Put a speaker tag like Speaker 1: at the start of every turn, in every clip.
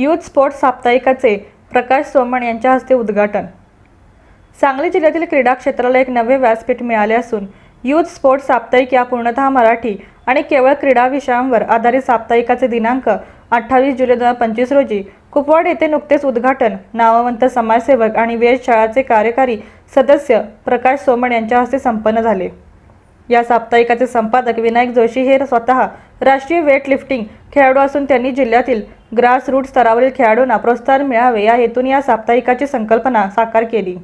Speaker 1: Youth sports साप्ताहिकाचे प्रकाश सोमण यांच्या हस्ते उद्घाटन. सांगली जिल्ह्यातील क्रीडा क्षेत्राला एक नवे व्यासपीठ मिळाले असून यूथ स्पोर्ट्स साप्ताहिक या पूर्णतः मराठी आणि केवळ क्रीडा विषयांवर आधारित साप्ताहिकाचे दिनांक अठ्ठावीस जुलै दोन हजार पंचवीस रोजी कुपवाड येथे नुकतेच उद्घाटन. नामवंत समाजसेवक आणि वेधशाळाचे कार्यकारी सदस्य प्रकाश सोमण यांच्या हस्ते संपन्न झाले. या साप्ताहिकाचे संपादक विनायक जोशी हे स्वतः राष्ट्रीय वेटलिफ्टिंग खेळाडू असून त्यांनी जिल्ह्यातील ग्रास रूट स्तरावरील खेळाडूंना प्रोत्साहन मिळावे या हेतून या साप्ताहिकाची संकल्पना साकार केली.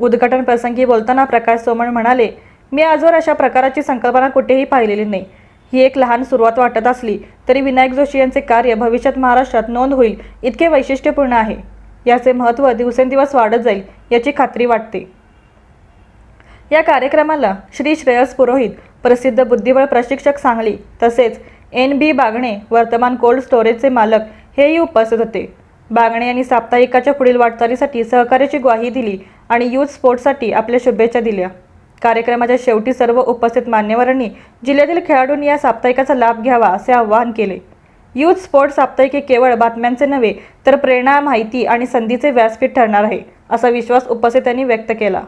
Speaker 1: उद्घाटन प्रसंगी बोलताना प्रकाश सोमण म्हणाले मी आजवर अशा प्रकाराची संकल्पना कुठेही पाहिलेली नाही. ही एक लहान सुरुवात वाटत असली तरी विनायक जोशी यांचे कार्य भविष्यात महाराष्ट्रात नोंद होईल इतके वैशिष्ट्यपूर्ण आहे. याचे महत्त्व दिवसेंदिवस वाढत जाईल याची खात्री वाटते. या कार्यक्रमाला श्री श्रेयस पुरोहित प्रसिद्ध बुद्धिबळ प्रशिक्षक सांगली तसेच एन बी बागणे वर्तमान कोल्ड स्टोरेजचे मालक हेही उपस्थित होते. बागणे यांनी साप्ताहिकाच्या पुढील वाटचालीसाठी सहकार्याची ग्वाही दिली आणि यूथ स्पोर्ट्ससाठी आपल्या शुभेच्छा दिल्या. कार्यक्रमाच्या शेवटी सर्व उपस्थित मान्यवरांनी जिल्ह्यातील खेळाडूंनी या साप्ताहिकाचा लाभ घ्यावा असे आवाहन केले. यूथ स्पोर्ट्स साप्ताहिके केवळ बातम्यांचे नव्हे तर प्रेरणा माहिती आणि संधीचे व्यासपीठ ठरणार आहे असा विश्वास उपस्थितांनी व्यक्त केला.